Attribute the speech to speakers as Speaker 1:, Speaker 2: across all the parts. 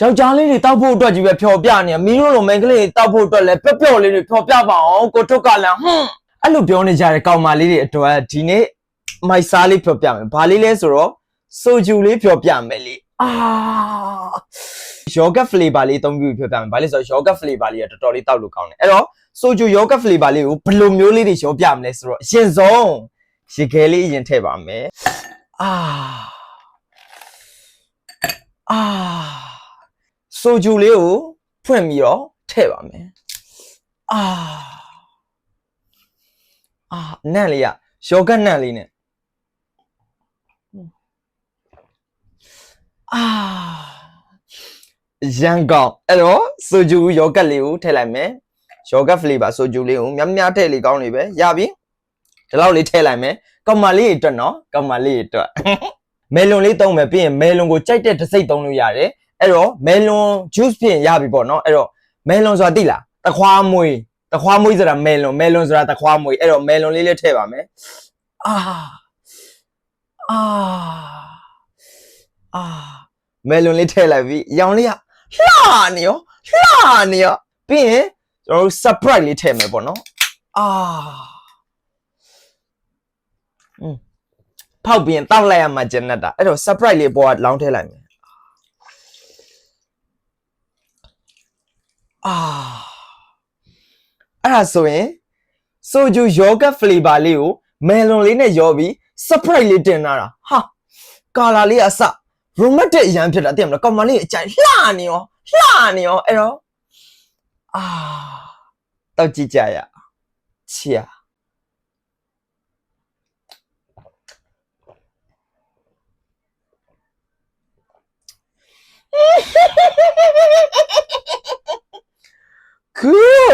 Speaker 1: ယောက်ျားလေးတွေတောက်ဖို့အတွက်ကြီးပဲဖြော်ပြနေရမင်းတို့လိုမိန်းကလေးတွေတောက်ဖို့အတွက်လည်းပျော့ပျော့လေးတွေဖြော်ပြပါအောင်ကိုထုတ်ကလည်းဟွန်းအဲ့လိုပြောနေကြတဲ့ကောင်မလေးတွေအတွက်ဒီနေ့မိုက်စားလေးဖြော်ပြမယ်ဘာလေးလဲဆိုတော့ဆိုဂျူလေးဖြော်ပြမယ်လေအာယောဂတ်ဖလေဘာလေးအသုံးပြုပြီးဖြော်ပြမယ်ဘာလဲဆိုတော့ယောဂတ်ဖလေဘာလေးကတော်တော်လေးတောက်လို့ကောင်းတယ်အဲ့တော့ဆိုဂျူယောဂတ်ဖလေဘာလေးကိုဘယ်လိုမျိုးလေးတွေရောပြမလဲဆိုတော့အရင်ဆုံးရေခဲလေးအရင်ထည့်ပါမယ်အာအာ ဆိုဂျူလေးကိုဖွင့်ပြီးတော့ထည့်ပါမယ်အာအာနန့်လေးကယောဂတ်နန့်လေးနဲ့အာရန်ကောင်အဲ့တော့ဆိုဂျူယောဂတ်လေးကိုထည့်လိုက်မယ်ယောဂတ်ဖလေပါဆိုဂျူလေးကိုများများထည့်လေကောင်းနေပဲရပြီဒီလောက်လေးထည့်လိုက်မယ်ကောင်မလေးတွေအတွက်နော်ကောင်မလေးတွေအတွက်မဲလွန်လေးသုံးမယ်ပြီးရင်မဲလွန်ကိုကြိုက်တဲ့တစ်စိတ်သုံးလို့ရတယ် အဲ့တော့မဲလွန် juice ဖြစ်ရင်ရပြီပေါ့နော်အဲ့တော့မဲလွန်ဆိုတာသိလားတခွားမွေးတခွားမွေးဆိုတာမဲလွန်မဲလွန်ဆိုတာတခွားမွေးအဲ့တော့မဲလွန်လေးလေးထည့်ပါမယ်အာအာအာမဲလွန်လေးထည့်လိုက်ပြီရောင်လေးကလှနေရောလှနေရောပြီးရင်ကျွန်တော်တို့ surprise လေးထည့်မယ်ပေါ့နော်အာอืมဖောက်ပြီးရင်တောက်လိုက်ရမှာဂျန်နက်တာအဲ့တော့ surprise လေးပေါ်ကလောင်းထည့်လိုက်မယ် အာအဲ့ဒါဆိုရင်ဆိုဂျူယောဂတ်ဖလေဘာလေးကိုမယ်လွန်လေးနဲ့ရောပြီး surprise လေးတင်လာတာဟာကာလာလေးအစ romantic အရန်ဖြစ်တာသိရမလားကောင်မလေးအကြိုင်လှနေရောလှနေရောအဲ့တော့အာတောက်ကြည့်ကြရချီယာ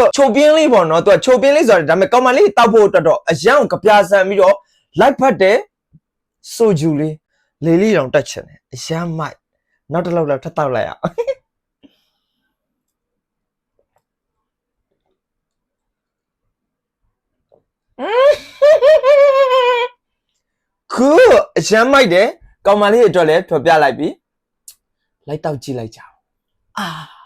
Speaker 1: ကူချိုပြင်းလေးပေါ့နော်သူကချိုပြင်းလေးဆိုတော့ဒါပေမဲ့ကောင်မလေးတောက်ဖို့အတွက်တော့အရန်ကိုကြပြဆန်ပြီးတော့လိုက်ဖတ်တဲ့ဆိုဂျူလေးလေးလေးတောင်တက်ချင်တယ်အရန်မိုက်နောက်တစ်လောက်လောက်ထပ်တောက်လိုက်အောင်ကူအရန်မိုက်တယ်ကောင်မလေးအတွက်လည်းဖြောပြလိုက်ပြီလိုက်တောက်ကြည့်လိုက်ကြအောင်အာ